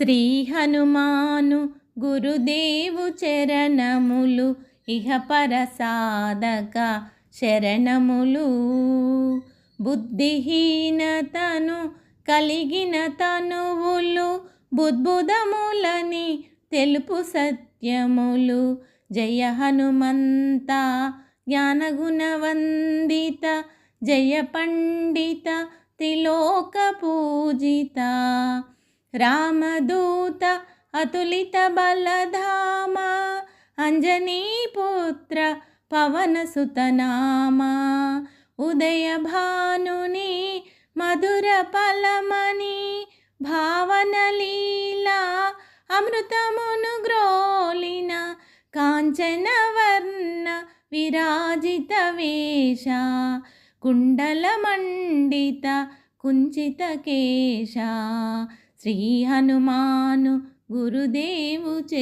శ్రీ హనుమాను గురుదేవు చరణములు ఇహ పరసాదక శరణములు. బుద్ధిహీనతను కలిగిన తనువులు బుద్భుదములని తెలుపు సత్యములు. జయ హనుమంత జ్ఞానగుణవందిత జయ పండిత త్రిలోక పూజిత. రామదూత అతులిత బలధామ అంజనీపుత్ర పవనసుతనామా ఉదయ భానుని మధుర ఫలమని భావనలీలా అమృతమును గ్రోలిన కాంచనవర్ణ విరాజిత వేష కుండల మండిత కుంచిత కేశ. శ్రీ హనుమాను గురుదేవు చే